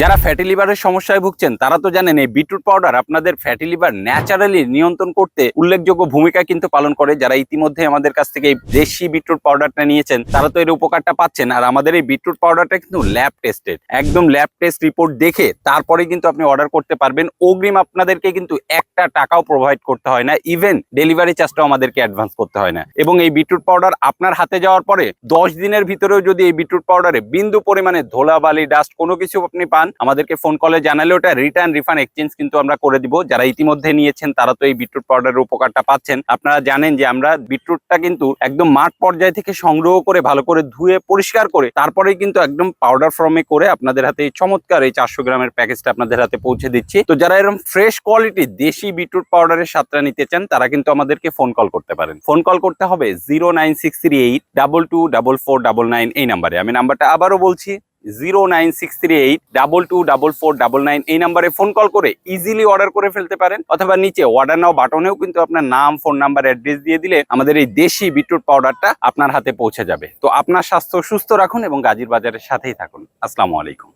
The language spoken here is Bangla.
যারা ফ্যাটি লিভারের সমস্যায় ভুগছেন, তারা তো জানেন এই বিটরুট পাউডার আপনাদের ফ্যাটি লিভার ন্যাচারালি নিয়ন্ত্রণ করতে উল্লেখযোগ্য ভূমিকা কিন্তু পালন করে। যারা ইতিমধ্যে আমাদের কাছ থেকে এই দেশি বিটরুট পাউডারটা নিয়েছেন, তারা তো এর উপকারটা পাচ্ছেন। আর আমাদের এই বিটরুট পাউডারটা কিন্তু ল্যাব টেস্টেড একদম ল্যাব টেস্ট রিপোর্ট দেখে তারপরে কিন্তু আপনি অর্ডার করতে পারবেন। অগ্রিম আপনাদেরকে কিন্তু একটা টাকাও প্রোভাইড করতে হয় না। ইভেন ডেলিভারি চার্জটাও আমাদেরকে অ্যাডভান্স করতে হয় না। এবং এই বিটরুট পাউডার আপনার হাতে যাওয়ার পরে দশ দিনের ভিতরেও যদি এই বিটরুট পাউডারে বিন্দু পরিমাণে ধোলা বালি ডাস্ট কোনো কিছু আপনি পান আমাদেরকে ফোন কলে জানালে ওটা রিটার্ন রিফান্ড এক্সচেঞ্জ কিন্তু আমরা করে দিব। যারা ইতিমধ্যে নিয়েছেন, তারা তো এই বিটরুট পাউডারের উপকারটা পাচ্ছেন। আপনারা জানেন যে আমরা বিটরুটটা কিন্তু একদম মাঠ পর্যায় থেকে সংগ্রহ করে, ভালো করে ধুয়ে, পরিষ্কার করে, তারপরেই কিন্তু একদম পাউডার ফর্মে করে আপনাদের হাতে এই চমৎকার এই চারশো গ্রামের প্যাকেজটা আপনাদের হাতে পৌঁছে দিচ্ছি। তো যারা এরকম ফ্রেশ কোয়ালিটি দেশি বিটরুট পাউডারের সাতটা নিতে চান, তারা কিন্তু আমাদেরকে ফোন কল করতে পারেন। ফোন কল করতে হবে zero nine six three eight double two double four double nine এই নাম্বারে আমি নাম্বারটা আবারও বলছি zero nine six three eight double two double four double nine এই নাম্বারে ফোন কল করে ইজিলি অর্ডার করে ফেলতে পারেন, অথবা নিচে অর্ডার নাও বাটনেও কিন্তু আপনার নাম ফোন নাম্বার অ্যাড্রেস দিয়ে দিলে আমাদের এই দেশি বিটরুট পাউডারটা আপনার হাতে পৌঁছে যাবে। তো আপনার স্বাস্থ্য সুস্থ রাখুন এবং গাজীর বাজারের সাথেই থাকুন। আসসালামু আলাইকুম।